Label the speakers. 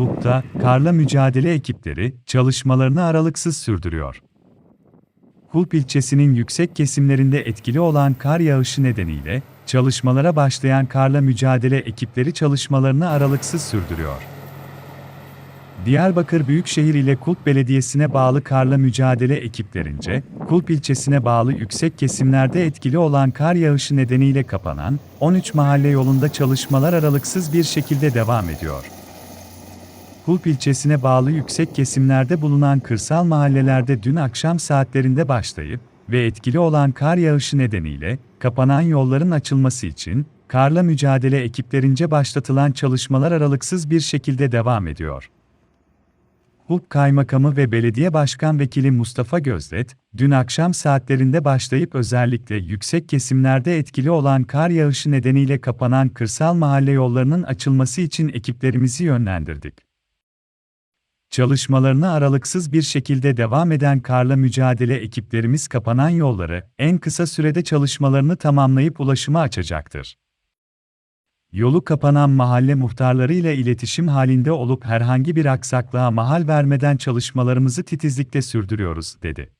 Speaker 1: Huk'ta, karla mücadele ekipleri, çalışmalarını aralıksız sürdürüyor. Hulp ilçesinin yüksek kesimlerinde etkili olan kar yağışı nedeniyle, çalışmalara başlayan karla mücadele ekipleri çalışmalarını aralıksız sürdürüyor. Diyarbakır Büyükşehir ile Kulp Belediyesi'ne bağlı karla mücadele ekiplerince, Kulp ilçesine bağlı yüksek kesimlerde etkili olan kar yağışı nedeniyle kapanan 13 mahalle yolunda çalışmalar aralıksız bir şekilde devam ediyor. Kulp ilçesine bağlı yüksek kesimlerde bulunan kırsal mahallelerde dün akşam saatlerinde başlayıp ve etkili olan kar yağışı nedeniyle kapanan yolların açılması için karla mücadele ekiplerince başlatılan çalışmalar aralıksız bir şekilde devam ediyor. Hulk Kaymakamı ve Belediye Başkan Vekili Mustafa Gözdet, dün akşam saatlerinde başlayıp özellikle yüksek kesimlerde etkili olan kar yağışı nedeniyle kapanan kırsal mahalle yollarının açılması için ekiplerimizi yönlendirdik. Çalışmalarını aralıksız bir şekilde devam eden karla mücadele ekiplerimiz kapanan yolları en kısa sürede çalışmalarını tamamlayıp ulaşıma açacaktır. Yolu kapanan mahalle muhtarları ile iletişim halinde olup herhangi bir aksaklığa mahal vermeden çalışmalarımızı titizlikle sürdürüyoruz, dedi.